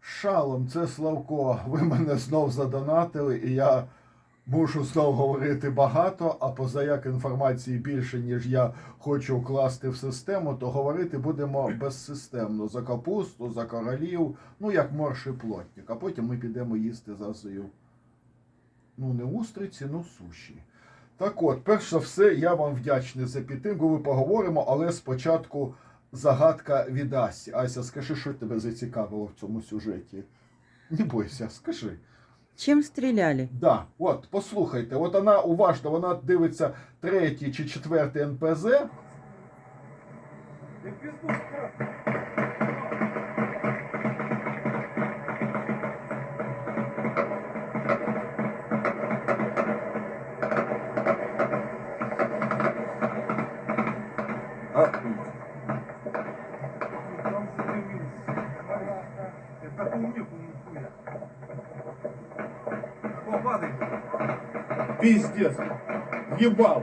Шалом, це Славко. Ви мене знов задонатили, і я мушу знов говорити багато, а позаяк інформації більше, ніж я хочу вкласти в систему, то говорити будемо безсистемно за капусту, за королів, ну як морж і плотник. А потім ми підемо їсти за зою. Ну, не устриці, ну суші. Так от, перш за все, я вам вдячний за підтримку. Ми поговоримо, але спочатку загадка від Асі. Ася, скажи, що тебе зацікавило в цьому сюжеті? Не бойся, скажи. Чим стріляли? Да, от, послухайте, от вона уважно, вона дивиться третій чи четвертий НПЗ. Пиздец. Ебал.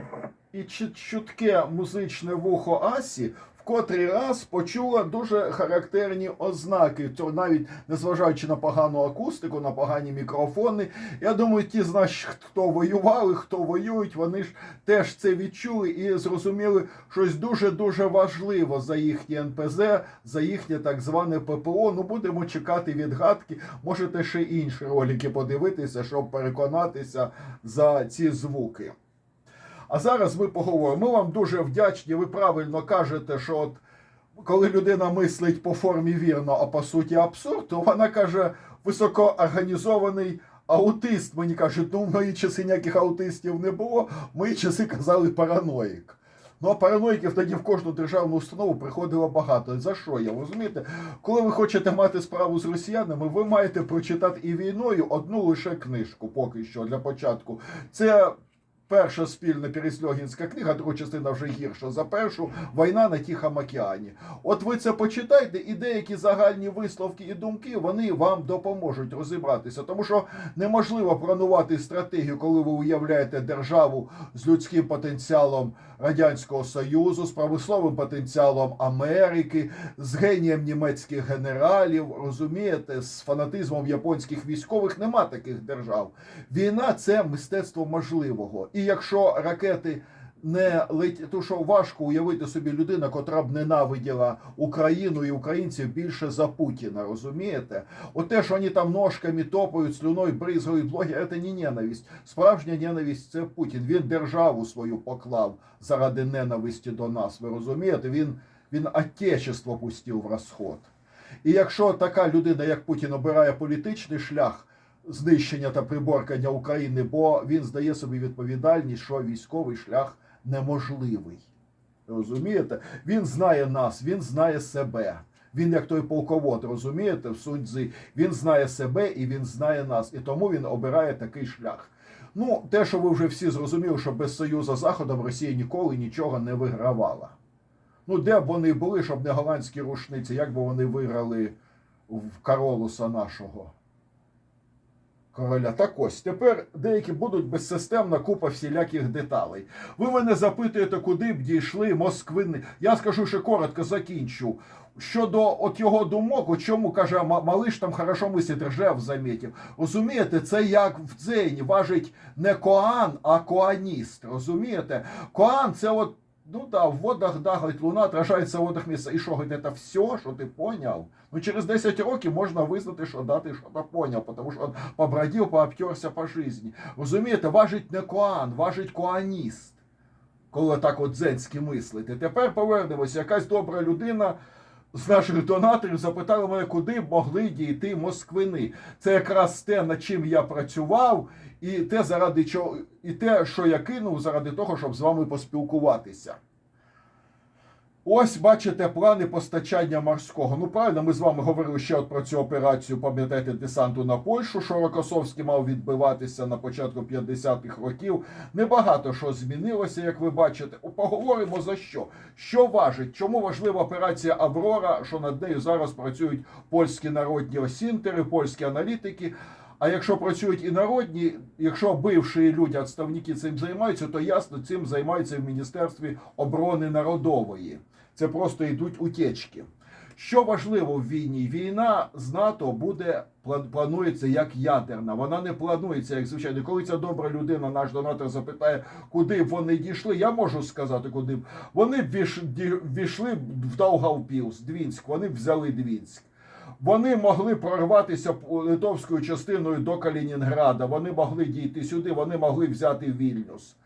І чу- чутке музичне вухо Асі котрий раз почула дуже характерні ознаки. Навіть незважаючи на погану акустику, на погані мікрофони. Я думаю, ті з нас, хто воювали, хто воюють, вони ж теж це відчули і зрозуміли щось дуже дуже важливо за їхнє НПЗ, за їхнє так зване ППО. Ну будемо чекати відгадки. Можете ще інші ролики подивитися, щоб переконатися за ці звуки. А зараз ми поговоримо. Ми вам дуже вдячні. Ви правильно кажете, що от коли людина мислить по формі вірно, а по суті абсурд, то вона каже високоорганізований аутист. Мені кажуть, ну в мої часи ніяких аутистів не було. В мої часи казали параноїк. Ну а параноїків тоді в кожну державну установу приходило багато. За що я? Розумієте? Коли ви хочете мати справу з росіянами, ви маєте прочитати і війною одну лише книжку, поки що для початку. Це Перша спільна пересльогінська книга, друга частина вже гірша за першу Війна на Тихому океані. От ви це почитайте, і деякі загальні висновки і думки вони вам допоможуть розібратися. Тому що неможливо планувати стратегію, коли ви уявляєте державу з людським потенціалом Радянського Союзу, з промисловим потенціалом Америки, з генієм німецьких генералів. Розумієте, з фанатизмом японських військових нема таких держав. Війна це мистецтво можливого. І якщо ракети не летять, то що важко уявити собі людина, котра б ненавиділа Україну і українців більше за Путіна, розумієте? От те, що вони там ножками топають, слюною бризгають блоги, це не ненависть. Справжня ненависть це Путін. Він державу свою поклав заради ненависті до нас. Ви розумієте? Він, він отечество пустив в розход. І якщо така людина, як Путін, обирає політичний шлях знищення та приборкання України, бо він здає собі відповідальність, що військовий шлях неможливий. Розумієте? Він знає нас, він знає себе. Він як той полковод, розумієте, в Суньцзі, він знає себе і він знає нас. І тому він обирає такий шлях. Ну, те, що ви вже всі зрозуміли, що без Союзу з Заходом Росія ніколи нічого не вигравала. Ну, де б вони були, щоб не голландські рушниці, як би вони виграли в Каролуса нашого короля. Так ось тепер деякі будуть безсистемна купа всіляких деталей. Ви мене запитуєте, куди б дійшли москвини. Я скажу ще коротко закінчу. Щодо от його думок, у чому каже малиш там хорошо мислить, ржев замітив. Розумієте, це як в дзені важить не коан, а коаніст. Розумієте? Коан це от. Ну да, в водах да, говорить, луна отражається в водах місця. І що, говорить, це все, що ти поняв? Ну через 10 років можна визнати, що да, ти що-то поняв, тому що побродив, пообтерся по житті. Розумієте, важить не коан, важить коаніст. Коли так от дзенськи мислити. Тепер повернемося. Якась добра людина з наших донаторів запитали мене, куди могли дійти москвини. Це якраз те, над чим я працював, і те, заради чого, і те, що я кинув, заради того, щоб з вами поспілкуватися. Ось бачите плани постачання морського. Ну правильно, ми з вами говорили ще от про цю операцію, пам'ятаєте, десанту на Польщу, що Рокосовський мав відбиватися на початку 50-х років. Небагато що змінилося, як ви бачите. Поговоримо за що. Що важить? Чому важлива операція Аврора, що над нею зараз працюють польські народні осінтери, польські аналітики. А якщо працюють і народні, якщо бивші люди, відставники цим займаються, то ясно цим займаються в Міністерстві оборони народової. Це просто йдуть утечки. Що важливо в війні? Війна з НАТО буде план- планується як ядерна. Вона не планується як звичайно. Коли ця добра людина, наш донатор, запитає, куди б вони дійшли, я можу сказати, куди б вони б війшли б в Даугавпілс, Двінськ. Вони б взяли Двінськ. Вони могли прорватися литовською частиною до Калінінграда. Вони могли дійти сюди, вони могли взяти Вільнюс.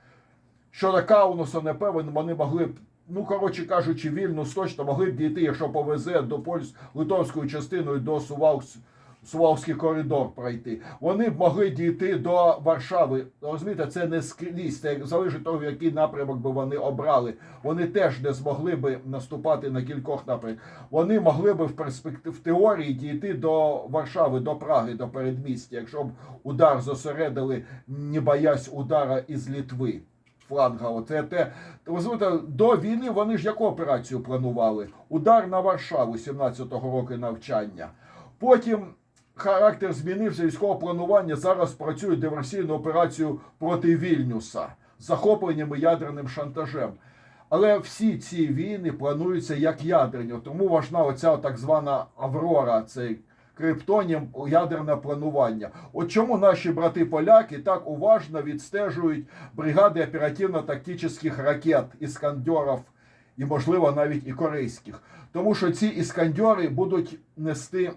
Щодо Каунуса, не певен, вони могли ну коротше кажучи, Вільнюс точно могли б дійти, якщо повезе до польсько-литовською частиною до Сувалкс. Сувалський коридор пройти. Вони б могли дійти до Варшави. Розумієте, це не скрізь. Це залежить того, який напрямок би вони обрали. Вони теж не змогли би наступати на кількох напрямках. Вони могли би в перспектив в теорії дійти до Варшави, до Праги, до передмістя, якщо б удар зосередили, не боясь удара із Літви. Фланга, оце те. Розумієте, до війни вони ж яку операцію планували? Удар на Варшаву 17-го року навчання. Потім характер змінився військового планування. Зараз працює диверсійну операцію проти Вільнюса з захопленням і ядерним шантажем. Але всі ці війни плануються як ядерні. Тому важна оця так звана Аврора, цей криптонім ядерне планування. От чому наші брати-поляки так уважно відстежують бригади оперативно-тактичних ракет іскандерів і, можливо, навіть і корейських. Тому що ці іскандери будуть нести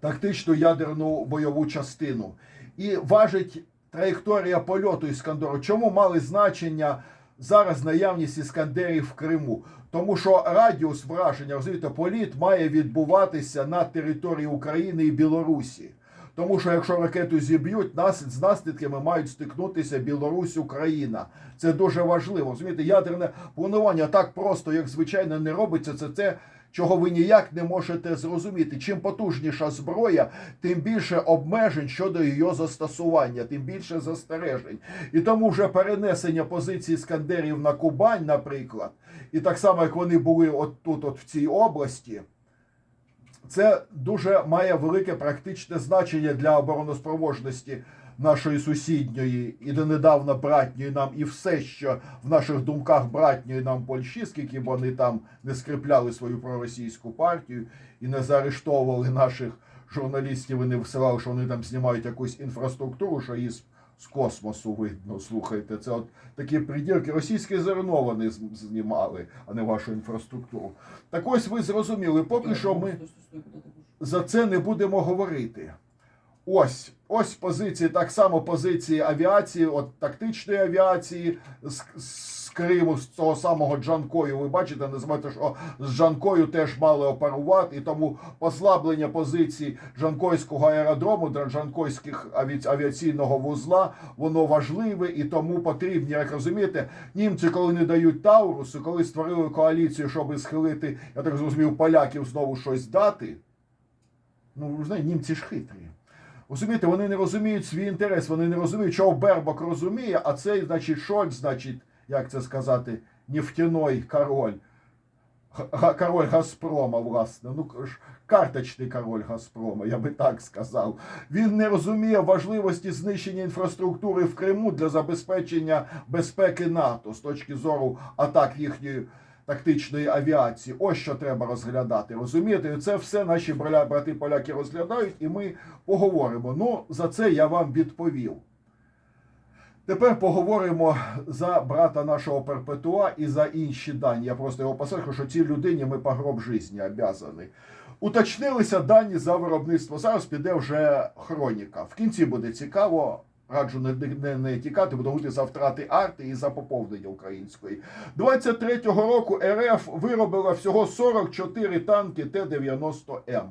тактичну ядерну бойову частину. І важить траєкторія польоту Іскандеру. Чому мали значення зараз наявність іскандерів в Криму? Тому що радіус враження, розумієте, політ має відбуватися на території України і Білорусі. Тому що якщо ракету зіб'ють, нас з наслідками мають стикнутися Білорусь, Україна. Це дуже важливо. Розумієте, ядерне планування так просто, як звичайно, не робиться. Це те, чого ви ніяк не можете зрозуміти. Чим потужніша зброя, тим більше обмежень щодо її застосування, тим більше застережень. І тому вже перенесення позицій Скандерів на Кубань, наприклад, і так само як вони були от тут, от в цій області. Це дуже має велике практичне значення для обороноспроможності нашої сусідньої і донедавна братньої нам, і все, що в наших думках братньої нам Польщі, скільки б вони там не скріпляли свою проросійську партію і не заарештовували наших журналістів і не висилали, що вони там знімають якусь інфраструктуру, що її з, з космосу видно. Слухайте, це от такі придірки. Російське зерно вони знімали, а не вашу інфраструктуру. Так ось ви зрозуміли, поки що ми за це не будемо говорити. Ось, ось позиції, так само позиції авіації, от тактичної авіації з, з Криму, з того самого Джанкою. Ви бачите, не знаєте, що з Джанкою теж мали оперувати, і тому послаблення позицій Джанкойського аеродрому, Джанкойських аві- авіаційного вузла, воно важливе і тому потрібні. Як розумієте, німці, коли не дають Таурусу, коли створили коаліцію, щоб схилити, я так зрозумів, поляків знову щось дати. Ну, знаєте, німці ж хитрі. Розумієте, вони не розуміють свій інтерес, вони не розуміють, чого Бербок розуміє, а цей, значить, Шольц, значить, як це сказати, нефтяной король. Король Газпрома, власне, ну карточний король Газпрома, я би так сказав. Він не розуміє важливості знищення інфраструктури в Криму для забезпечення безпеки НАТО з точки зору атак їхньої тактичної авіації. Ось що треба розглядати. Розумієте, це все наші брати поляки розглядають, і ми поговоримо. Ну, за це я вам відповів. Тепер поговоримо за брата нашого Перпетуа і за інші дані. Я просто його посадку, що цій людині ми по гроб житті обязані. Уточнилися дані за виробництво. Зараз піде вже хроніка. В кінці буде цікаво. Раджу не, не, не тікати, буду за втрати арти і за поповнення української. 23-го року РФ виробила всього 44 танки Т-90М.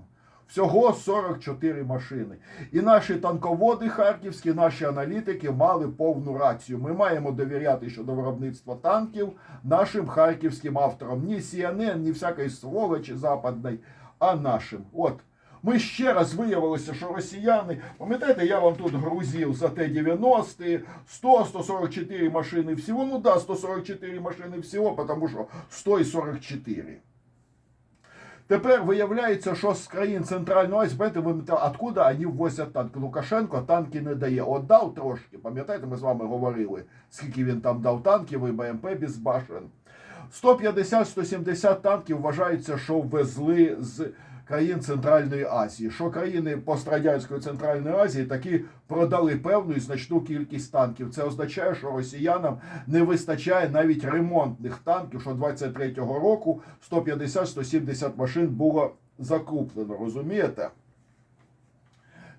Всього 44 машини. І наші танководи харківські, наші аналітики мали повну рацію. Ми маємо довіряти щодо виробництва танків нашим харківським авторам. Ні CNN, ні всякої сволочі западної, а нашим. От. Ми ще раз виявилося, що росіяни, пам'ятаєте, я вам тут грузив за Т-90, 100-144 машини всього. Ну да, 144 машини всього, тому що 100 і 44. Тепер виявляється, що з країн Центральної Азії, знаєте, ви откуда вони ввозять танки? Лукашенко танки не дає. От дав трошки, пам'ятаєте, ми з вами говорили, скільки він там дав танків і БМП без башен. 150-170 танків вважається, що ввезли з країн Центральної Азії. Що країни пострадянської Центральної Азії таки продали певну і значну кількість танків. Це означає, що росіянам не вистачає навіть ремонтних танків, що 23-го року 150-170 машин було закуплено. Розумієте?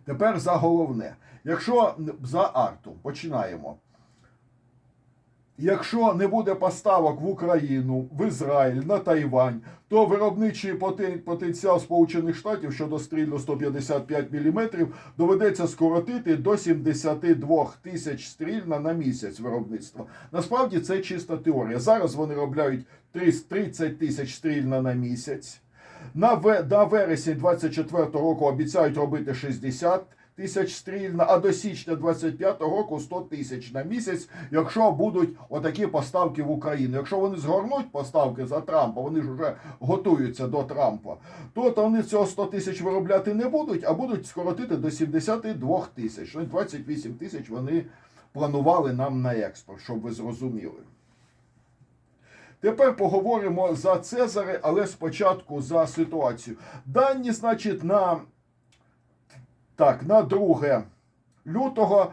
Тепер за головне. Якщо за арту починаємо. Якщо не буде поставок в Україну, в Ізраїль, на Тайвань, то виробничий потен- потенціал Сполучених Штатів щодо стрільну 155 мм доведеться скоротити до 72 тисяч стрільна на місяць виробництва. Насправді це чиста теорія. Зараз вони робляють 30 тисяч стрільна на місяць. На, ве- на вересень 24 року обіцяють робити 60 тисяч стрільна, а до січня 25 року 100 тисяч на місяць, якщо будуть отакі поставки в Україну. Якщо вони згорнуть поставки за Трампа, вони ж вже готуються до Трампа, то, то вони цього 100 тисяч виробляти не будуть, а будуть скоротити до 72 тисяч. Ну, 28 тисяч вони планували нам на експорт, щоб ви зрозуміли. Тепер поговоримо за Цезари, але спочатку за ситуацію. Дані, значить, на, так, на 2 лютого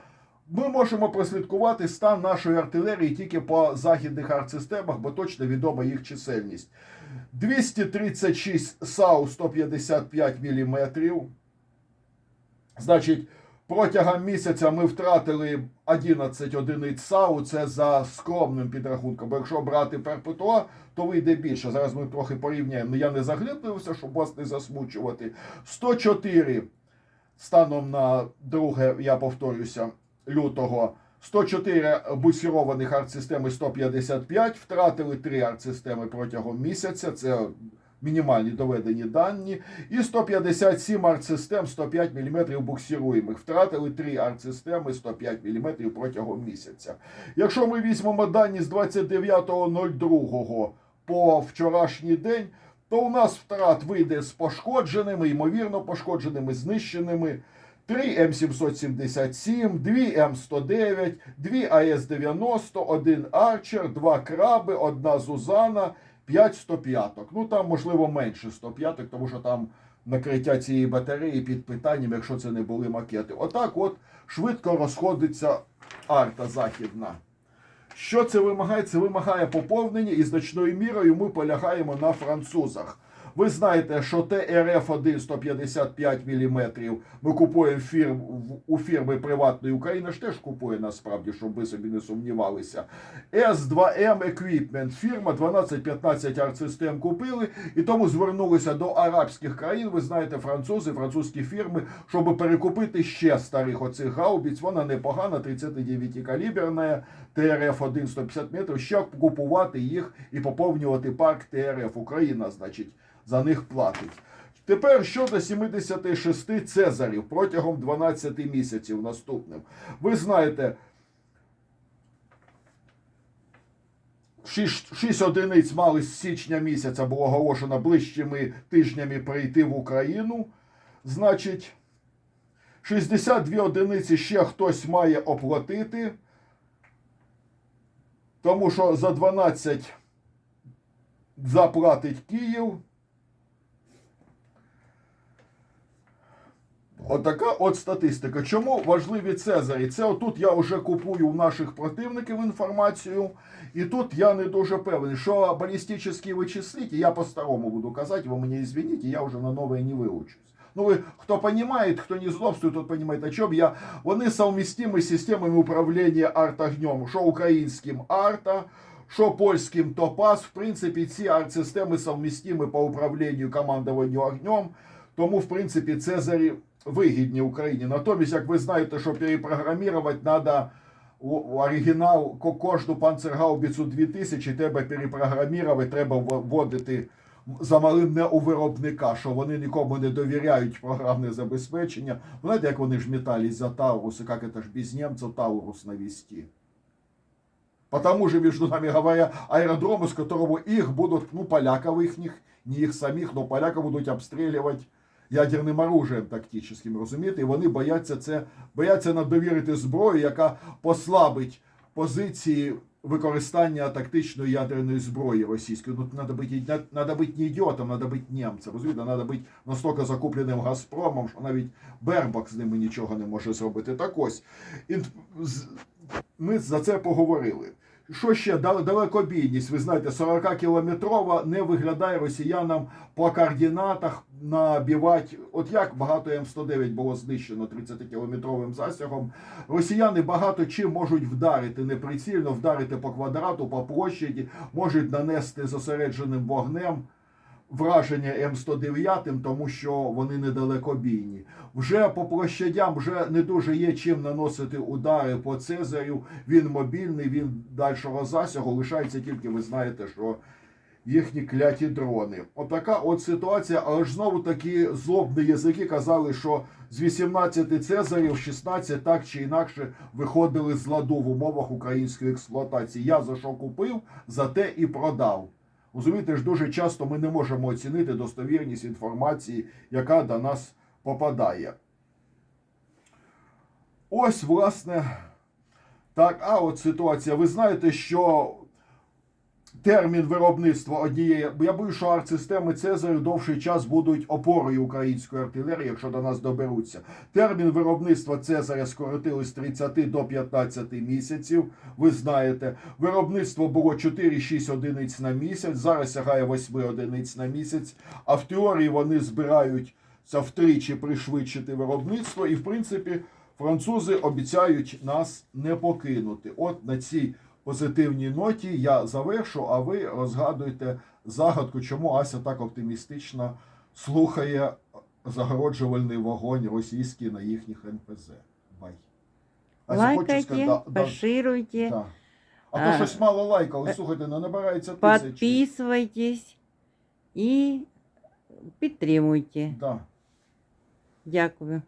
ми можемо прослідкувати стан нашої артилерії тільки по західних артсистемах, бо точно відома їх чисельність. 236 САУ 155 мм. Значить, протягом місяця ми втратили 11 одиниць САУ. Це за скромним підрахунком. Бо якщо брати перпетуа, то вийде більше. Зараз ми трохи порівняємо. Ну, Я не заглиблився, щоб вас не засмучувати. 104 станом на 2, я повторюся, лютого. 104 бусірованих артсистеми 155, втратили 3 артсистеми протягом місяця. Це мінімальні доведені дані. І 157 артсистем 105 мм буксируємих. Втратили 3 артсистеми 105 мм протягом місяця. Якщо ми візьмемо дані з 29.02 по вчорашній день, то у нас втрат вийде з пошкодженими, ймовірно пошкодженими, знищеними. 3 М777, 2 М109, 2 АС-90, 1 Арчер, 2 краби, 1 Зузана, 5 105. Ну там, можливо, менше 105, тому що там накриття цієї батареї під питанням, якщо це не були макети. Отак от швидко розходиться арта західна. Що це вимагає? Це вимагає поповнення і значною мірою ми полягаємо на французах. Ви знаєте, що ТРФ-1 155 мм ми купуємо фірм, у фірми приватної Україна ж теж купує насправді, щоб ви собі не сумнівалися. С2М Equipment, фірма 12-15 артсистем купили і тому звернулися до арабських країн. Ви знаєте, французи, французькі фірми, щоб перекупити ще старих оцих гаубіць. Вона непогана, 39 каліберна, ТРФ-1 150 метрів. Ще купувати їх і поповнювати парк ТРФ. Україна, значить, за них платить. Тепер щодо 76 цезарів протягом 12 місяців наступним. Ви знаєте, 6, 6 одиниць мали з січня місяця було оголошено ближчими тижнями прийти в Україну. Значить, 62 одиниці ще хтось має оплатити. Тому що за 12 заплатить Київ. Отака от статистика. Чому важливі Цезарі? Це отут я вже купую у наших противників інформацію, і тут я не дуже певний, що балістичні вичислителі, я по-старому буду казати, ви мені извините, я вже на нове не виучусь. Ну, ви, хто розуміє, хто не злобствує, тот розуміє, о чому я. Вони совмістимі з системами управління артогнем, що українським арта, що польським топаз. В принципі, ці арт-системи совмістимі по управлінню командуванню огнем. Тому, в принципі, Цезарі Вигідні Україні. Натомість, як ви знаєте, що перепрограмувати треба оригінал ко- кожну панцергаубіцу 2000 треба перепрограмувати, треба вводити замалим не у виробника, що вони нікому не довіряють програмне забезпечення. Знаєте, як вони ж метались за Таурус, і як це ж без німців Таурус навести. Потому же, между нами говоря, аэродром, из которого их будут, ну, поляков их, не їх самих, но поляка будуть обстрілювати ядерним оружием тактичним, розумієте? І вони бояться це, бояться нам довірити зброю, яка послабить позиції використання тактичної ядерної зброї російської. Ну, треба бути, надо бути не ідіотом, треба бути німцем. Розумієте, треба бути настільки закупленим Газпромом, що навіть Бербак з ними нічого не може зробити. Так ось, ми за це поговорили. Що ще далекобійність? Ви знаєте, 40-кілометрова не виглядає росіянам по координатах набивати. От як багато М109 було знищено 30-кілометровим засягом. Росіяни багато чим можуть вдарити неприцільно, вдарити по квадрату, по площаді, можуть нанести зосередженим вогнем враження М109, тому що вони недалекобійні. Вже по площадям вже не дуже є чим наносити удари по Цезарю. Він мобільний, він дальшого засягу. Лишається тільки, ви знаєте, що їхні кляті дрони. Отака от ситуація, але ж знову такі злобні язики казали, що з 18 Цезарів 16 так чи інакше виходили з ладу в умовах української експлуатації. Я за що купив, за те і продав. Розумієте ж, дуже часто ми не можемо оцінити достовірність інформації, яка до нас попадає. Ось, власне, так, а от ситуація. Ви знаєте, що термін виробництва однієї. Я боюсь, що артсистеми Цезарю довший час будуть опорою української артилерії, якщо до нас доберуться. Термін виробництва Цезаря скоротили з 30 до 15 місяців. Ви знаєте, виробництво було 4-6 одиниць на місяць, зараз сягає 8 одиниць на місяць. А в теорії вони збираються втричі пришвидшити виробництво, і в принципі французи обіцяють нас не покинути. От на цій позитивній ноті я завершу, а ви розгадуйте загадку, чому Ася так оптимістично слухає загороджувальний вогонь російський на їхніх НПЗ. Бай. Ася, Лайкайте, сказати- да, да, да. А то щось мало лайкали, слухайте, не набирається тисячі. підписуйтесь і підтримуйте. Да. Дякую.